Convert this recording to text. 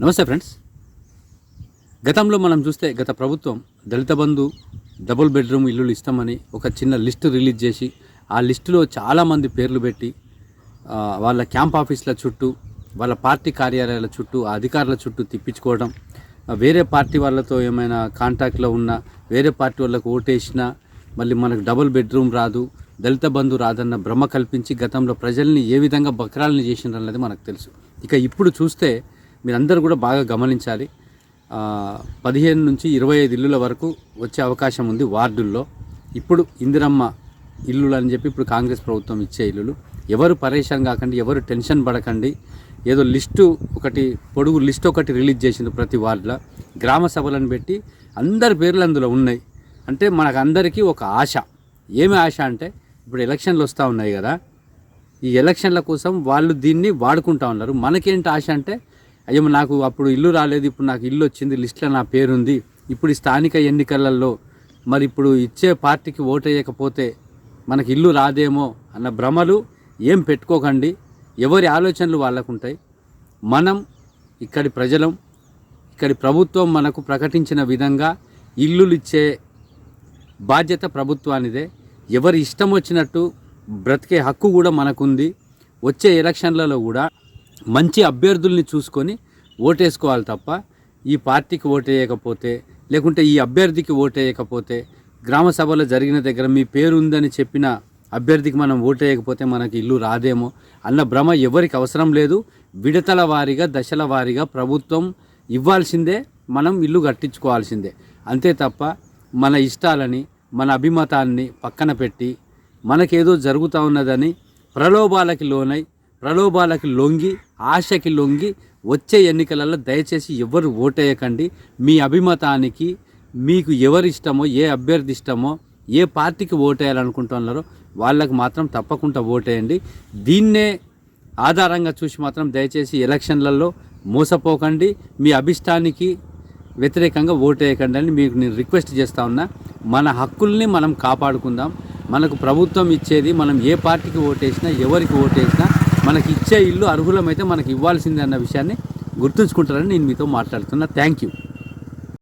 నమస్తే ఫ్రెండ్స్. గతంలో మనం చూస్తే గత ప్రభుత్వం దళిత బంధు డబుల్ బెడ్రూమ్ ఇల్లులు ఇస్తామని ఒక చిన్న లిస్టు రిలీజ్ చేసి ఆ లిస్టులో చాలామంది పేర్లు పెట్టి వాళ్ళ క్యాంప్ ఆఫీసుల చుట్టూ వాళ్ళ పార్టీ కార్యాలయాల చుట్టూ ఆ అధికారుల చుట్టూ తిప్పించుకోవడం వేరే పార్టీ వాళ్ళతో ఏమైనా కాంటాక్ట్లో ఉన్నా వేరే పార్టీ వాళ్ళకు ఓటేసినా మళ్ళీ మనకు డబుల్ బెడ్రూమ్ రాదు దళిత బంధు రాదన్న భ్రమ కల్పించి గతంలో ప్రజల్ని ఏ విధంగా బక్రాలని చేసినారన్నది మనకు తెలుసు. ఇక ఇప్పుడు చూస్తే మీరందరూ కూడా బాగా గమనించాలి. పదిహేను నుంచి ఇరవై ఐదు ఇల్లుల వరకు వచ్చే అవకాశం ఉంది వార్డుల్లో. ఇప్పుడు ఇందిరమ్మ ఇల్లులు అని చెప్పి ఇప్పుడు కాంగ్రెస్ ప్రభుత్వం ఇచ్చే ఇల్లులు. ఎవరు పరేషాన్ కాకండి ఎవరు టెన్షన్ పడకండి. ఏదో లిస్టు ఒకటి పొడుగు లిస్ట్ ఒకటి రిలీజ్ చేసింది ప్రతి వార్డులో. గ్రామ సభలను పెట్టి అందరి పేర్లు అందులో ఉన్నాయి. అంటే మనకు అందరికీ ఒక ఆశ. ఏమి ఆశ అంటే ఇప్పుడు ఎలక్షన్లు వస్తూ ఉన్నాయి కదా. ఈ ఎలక్షన్ల కోసం వాళ్ళు దీన్ని వాడుకుంటా ఉన్నారు. మనకేంటి ఆశ అంటే అయ్యో నాకు అప్పుడు ఇల్లు రాలేదు ఇప్పుడు నాకు ఇల్లు వచ్చింది లిస్ట్లో నా పేరుంది. ఇప్పుడు ఈ స్థానిక ఎన్నికలలో మరి ఇప్పుడు ఇచ్చే పార్టీకి ఓటు వేయకపోతే మనకి ఇల్లు రాదేమో అన్న భ్రమలు ఏం పెట్టుకోకండి. ఎవరి ఆలోచనలు వాళ్ళకు ఉంటాయి. మనం ఇక్కడి ప్రజలం ఇక్కడి ప్రభుత్వం మనకు ప్రకటించిన విధంగా ఇల్లులు ఇచ్చే బాధ్యత ప్రభుత్వానిదే. ఎవరి ఇష్టం వచ్చినట్టు బ్రతికే హక్కు కూడా మనకుంది. వచ్చే ఎలక్షన్లలో కూడా మంచి అభ్యర్థుల్ని చూసుకొని ఓటేసుకోవాలి తప్ప ఈ పార్టీకి ఓటేయకపోతే లేకుంటే ఈ అభ్యర్థికి ఓటేయకపోతే గ్రామ సభలో జరిగిన దగ్గర మీ పేరు ఉందని చెప్పిన అభ్యర్థికి మనం ఓటేయకపోతే మనకి ఇల్లు రాదేమో అన్న భ్రమ ఎవరికి అవసరం లేదు. విడతల వారీగా దశల వారీగా ప్రభుత్వం ఇవ్వాల్సిందే మనం ఇల్లు కట్టించుకోవాల్సిందే. అంతే తప్ప మన ఇష్టాలని మన అభిమతాన్ని పక్కన పెట్టి మనకేదో జరుగుతూ ఉన్నదని ప్రలోభాలకి లోనై ప్రలోభాలకి లొంగి ఆశకి లొంగి వచ్చే ఎన్నికలలో దయచేసి ఎవరు ఓటేయకండి. మీ అభిమతానికి మీకు ఎవరు ఇష్టమో ఏ అభ్యర్థి ఇష్టమో ఏ పార్టీకి ఓటేయాలనుకుంటున్నారో వాళ్ళకి మాత్రం తప్పకుండా ఓటేయండి. దీన్నే ఆధారంగా చూసి మాత్రం దయచేసి ఎలక్షన్లలో మోసపోకండి. మీ అభిష్టానికి వ్యతిరేకంగా ఓటేయకండి అని మీకు నేను రిక్వెస్ట్ చేస్తా ఉన్నా. మన హక్కుల్ని మనం కాపాడుకుందాం. మనకు ప్రభుత్వం ఇచ్చేది మనం ఏ పార్టీకి ఓటేసినా ఎవరికి ఓటేసినా మనకి ఇచ్చే ఇల్లు అర్హులమైతే మనకి ఇవ్వాల్సిందే అన్న విషయాన్ని గుర్తుంచుకుంటారని నేను మీతో మాట్లాడుతున్నా. Thank you